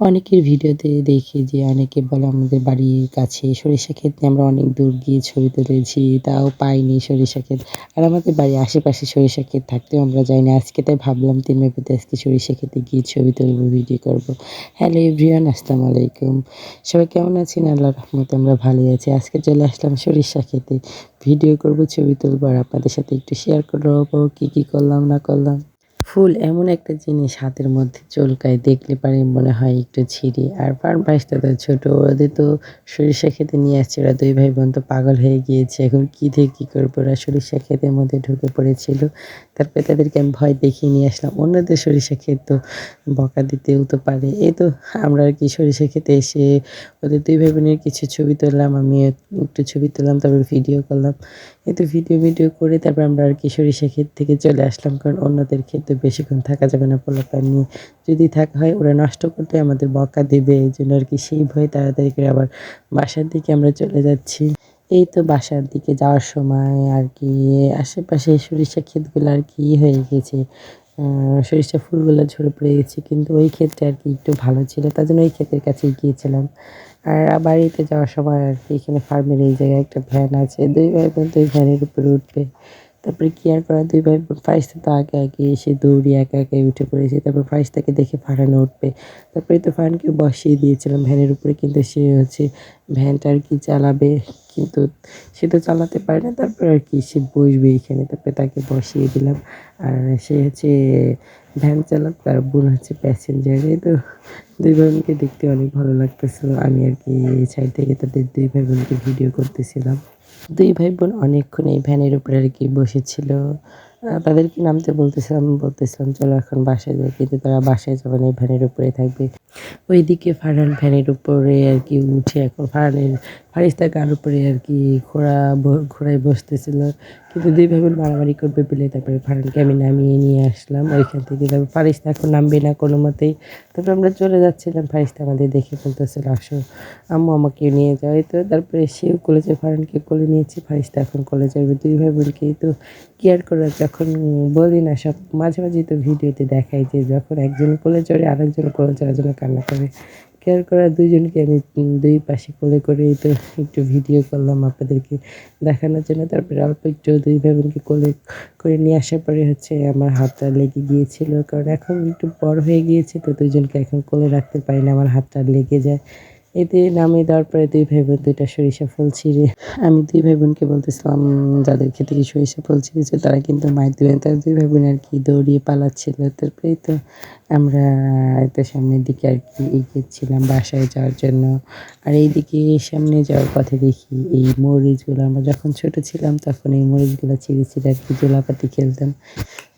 অনেকের ভিডিওতে দেখি যে অনেকে বলে আমাদের বাড়ির কাছে সরিষা ক্ষেত নিয়ে আমরা অনেক দূর গিয়ে ছবি তুলেছি, তাও পাইনি সরিষা ক্ষেত। আর আমাদের বাড়ির আশেপাশে সরিষা ক্ষেত থাকতেও আমরা যাইনি। আজকে তাই ভাবলাম তিন মেপেতে আজকে সরিষা ক্ষেতে গিয়ে ছবি তুলবো, ভিডিও করব। হ্যালো এভরিওয়ান আসসালামু আলাইকুম। সবাই কেমন আছেন? আল্লাহ রহমতে আমরা ভালোই আছি। আজকে চলে আসলাম সরিষা খেতে ভিডিও করব, ছবি তুলবো আর আপনাদের সাথে একটু শেয়ার করব, কী কী করলাম, না করলাম। ফুল এমন একটা জিনিস হাতের মধ্যে চলকায়, দেখলে পারে মনে হয় একটু ছিঁড়ি। আর পার ভাইসটা তো ছোটো, ওদের তো সরিষা খেতে নিয়ে আসছে, ওরা দুই ভাই বোন তো পাগল হয়ে গিয়েছে। এখন কী থেকে কী করব? ওরা সরিষা ক্ষেতের মধ্যে ঢুকে পড়েছিল। তারপরে তাদেরকে আমি ভয় দেখিয়ে নিয়ে আসলাম। অন্যদের সরিষা ক্ষেত তো বকা দিতেও তো পারে। এই তো আমরা আর কি সরিষা খেতে এসে ওদের দুই ভাই বোনের কিছু ছবি তুললাম আমি একটু ছবি তুললাম, তারপর ভিডিও করলাম। এই তো ভিডিও ভিডিও করে তারপর আমরা আর কি সরিষা ক্ষেত থেকে চলে আসলাম, কারণ অন্যদের ক্ষেতে বেশিক্ষণ থাকা যাবে না পোলাপান নিয়ে যদি থাকা হয় ওরা নষ্ট করতে আমাদের বকা দেবে, এই জন্য আর কি সেই ভয়ে তাড়াতাড়ি করে আবার বাসার দিকে আমরা চলে যাচ্ছি। এই তো বাসার দিকে যাওয়ার সময় আর কি, আশেপাশে সরিষা ক্ষেতগুলো আর কি হয়ে গেছে। সরিষা ফুলগুলো ঝরে পড়ে গেছে, কিন্তু ওই ক্ষেত্রে আর কি একটু ভালো ছিল, তার জন্য ওই ক্ষেতের কাছেই গিয়েছিলাম। আর বাড়িতে যাওয়ার সময় আর কি এখানে ফার্মের এই জায়গায় একটা ভ্যান আছে, দুই ভাই বোন দুই ভ্যানের উপরে উঠবে। তারপরে কি আর করা, দুই ভাই ফারিস্তা তো আগে আগে এসে দৌড়ি একা একাই উঠে পড়েছে, তারপর ফারিস্তাকে দেখে ফারানো উঠবে। তারপরে তো ফারানকে বসিয়ে দিয়েছিলাম ভ্যানের উপরে, কিন্তু সে হচ্ছে ভ্যানটা আর কি চালাবে, কিন্তু সে তো চালাতে পারে না, তারপর আর কি সে বসবে এখানে। তারপরে তাকে বসিয়ে দিলাম, আর সে হচ্ছে ভ্যান চালাক, তার বোন হচ্ছে প্যাসেঞ্জার তো দুই ভাই বোনকে দেখতে অনেক ভালো লাগতেছিল। আমি আর কি সাইড থেকে তাদের দুই ভাই বোনকে ভিডিও করতেছিলাম। দুই ভাই বোন অনেকক্ষণ এই ভ্যানের উপরে আর কি বসেছিল। তাদেরকে নামতে বলতেছিলাম বলতেছিলাম, চলো এখন বাসায় যাই। কিন্তু তারা বাসায় যাবে না এই ভ্যানের উপরে থাকবে, ওইদিকে ফারহান ভ্যানের উপরে আর কি উঠে এখন ফারহানের ফারিস্তার গার উপরে আর কি ঘোড়া ঘোড়ায় বসতেছিল। কিন্তু দুই ভাই মারামারি করবে বলে তারপরে ফারহানকে আমি নামিয়ে নিয়ে আসলাম। ওইখান থেকে তারপর ফারিস্তা এখন নামবে না কোনো মতেই। তারপরে আমরা চলে যাচ্ছিলাম, ফারিস্তা আমাদের দেখে বলতেছিল, আসো, আম্মু আমাকে নিয়ে যাও। তো তারপরে সেও কলেজে ফারহানকে কোলে নিয়েছে। ফারিস্তা এখন কলেজে দুই ভাই বোনকেই তো কেয়ার করা যখন বলি না, সব মাঝে মাঝেই তো ভিডিওতে দেখাই যে যখন একজন কোলে চড়ে আরেকজন কোলে চড়ার জন্য কান্না করে। কেয়ার করা দুজনকে আমি দুই পাশে কোলে করে তো একটু ভিডিও করলাম আপনাদেরকে দেখানোর জন্য। তারপরে অল্প একটু দুই ভাই বোনকে কোলে করে নিয়ে আসার পরে হচ্ছে আমার হাতটা লেগে গিয়েছিল। কারণ এখন একটু বড় হয়ে গিয়েছে, তো দুজনকে এখন কোলে রাখতে পারি না, আমার হাতটা লেগে যায়। এতে নামে দেওয়ার পরে দুই ভাই বোন দুইটা সরিষা ফুল ছিঁড়ে, আমি দুই ভাই বোনকে বলতেছিলাম, যাদের খেতে কি সরিষা ফুল ছিঁড়েছে, তারা কিন্তু মায়ের দেবেন। তার দুই ভাই বোন আর কি দৌড়িয়ে পালাচ্ছিল। তারপরেই তো আমরা তো সামনের দিকে আর কি এগিয়েছিলাম বাসায় যাওয়ার জন্য। আর এইদিকে সামনে যাওয়ার পথে দেখি এই মরিচগুলো, আমরা যখন ছোট ছিলাম তখন এই মরিচগুলো ছিঁড়ে আর কি জোলাপাতি খেলতাম।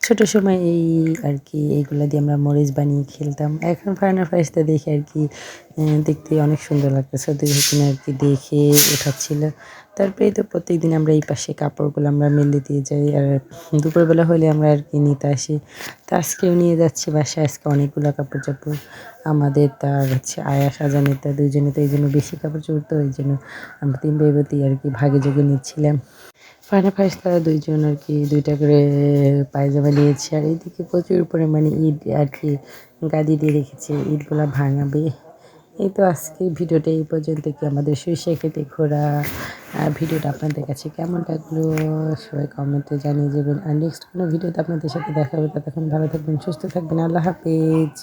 ছোট সময় এই আর কি এইগুলো দিয়ে আমরা মরিচ বানিয়ে খেলতাম। এখন ফাইনাল প্রাইসটা দেখে আর কি দেখতে অনেক সুন্দর লাগতেছে। ওদের এখানে আর কি দেখে ওঠাচ্ছিল তারপরেই তো প্রত্যেকদিন আমরা এই পাশে কাপড়গুলো আমরা মেলে দিয়ে যাই। আর দুপুরবেলা হলে আমরা আর কি নিতে আসি। তো আজকেও নিয়ে যাচ্ছি বাসায়। আজকে অনেকগুলো কাপড় চাপড় আমাদের তার হচ্ছে আয়া সাজানিতা দুইজনে তো এই জন্য বেশি কাপড় চোপড় তো ওই জন্য আমরা তিন বেবতী আর কি ভাগে যোগে নিচ্ছিলাম। ফাইনা ফাইস তারা দুইজন আর কি দুইটা করে পায়জামা নিয়েছে। আর এইদিকে প্রচুর পরিমাণে ঈদ আর কি গাদি দিয়ে রেখেছে, ঈদগুলো ভাঙাবে। এই তো আজকে ভিডিওটা এই পর্যন্ত কি আমাদের সরিষা খেতে ঘোরা ভিডিওটা আপনাদের কাছে কেমন লাগল? সবাই কমেন্টে জানিয়ে যাবেন। আর নেক্সট কোনো ভিডিওতে আপনাদের সাথে দেখা হবে। ততক্ষণ ভালো থাকবেন, সুস্থ থাকবেন। আল্লাহ হাফেজ।